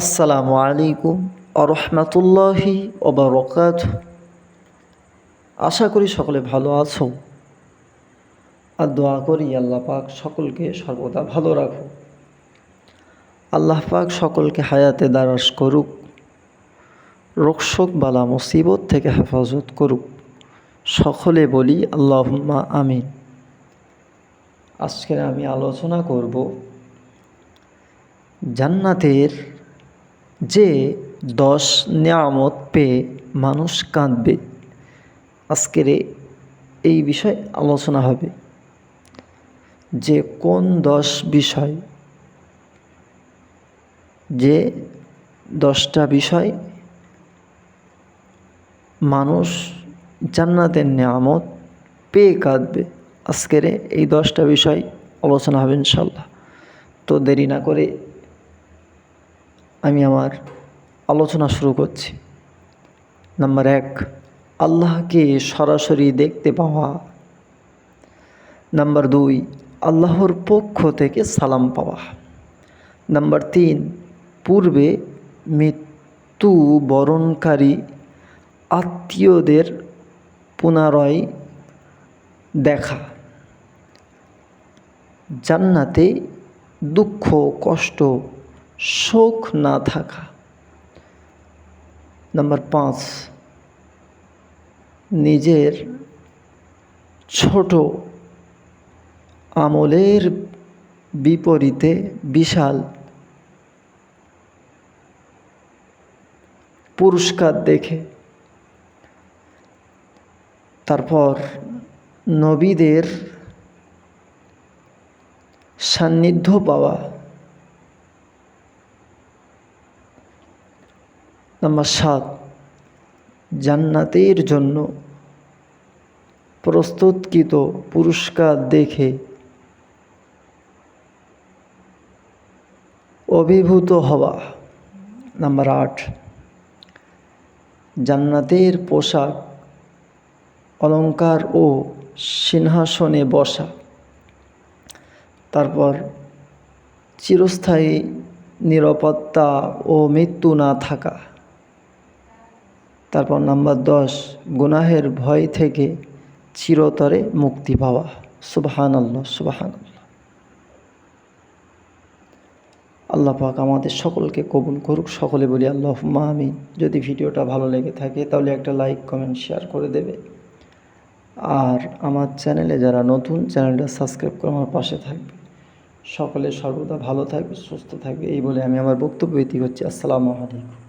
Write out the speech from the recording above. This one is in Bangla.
আসসালামু আলাইকুম আরহামতুল্লাহি ওবরকাত আশা করি সকলে ভালো আছো। আর দোয়া করি আল্লাহ পাক সকলকে সর্বদা ভালো রাখো আল্লাহ পাক সকলকে হায়াতে দারাস করুক। রোগশোক বালা মুসিবত থেকে হেফাজত করুক। সকলে বলি আল্লাহুম্মা আমিন। আজকে আমি আলোচনা করব জান্নাতের যে দশ নিয়ামত পেয়ে মানুষ কাঁদবে। আজকের এই বিষয় আলোচনা হবে। যে কোন দশ বিষয়? যে দশটা বিষয় মানুষ জান্নাতের নিয়ামত পেয়ে কাঁদবে। আজকের এই দশটা বিষয় আলোচনা হবে ইনশাল্লাহ তো দেরি না করে আমি আমার আলোচনা শুরু করছি। নাম্বার এক, আল্লাহকে সরাসরি দেখতে পাওয়া। নাম্বার দুই, আল্লাহর পক্ষ থেকে সালাম পাওয়া। নাম্বার তিন, পূর্বে মৃত্যু বরণকারী আত্মীয়দের পুনরায় দেখা। জান্নাতে দুঃখ, কষ্ট শোক না থাকা। নাম্বার পাঁচ, নিজের ছোট আমলের বিপরীতে বিশাল পুরস্কার দেখে। তারপর নবীদের সান্নিধ্য পাওয়া। নাম্বার সাত, জান্নাতের জন্য প্রস্তুতকৃত পুরস্কার দেখে অভিভূত হওয়া। নাম্বার আট, জান্নাতের পোশাক অলংকার ও সিংহাসনে বসা। তারপর চিরস্থায়ী নিরাপত্তা ও মৃত্যু না থাকা। তারপর নাম্বার দশ, গুনাহের ভয় থেকে চিরতরে মুক্তি পাওয়া। সুবাহান আল্লাহ সুবাহান আল্লাহ পাক আমাদের সকলকে কবুল করুক, সকলে বলি আল্লাহ আমিন। যদি ভিডিওটা ভালো লেগে থাকে তাহলে একটা লাইক, কমেন্ট, শেয়ার করে দেবে। আর আমার চ্যানেলে যারা নতুন, চ্যানেলটা সাবস্ক্রাইব করে আমার পাশে থাকবে। সকলে সর্বদা ভালো থাকবে, সুস্থ থাকবে, এই বলে আমি আমার বক্তব্য ইতি করছি। আসসালামু আলাইকুম।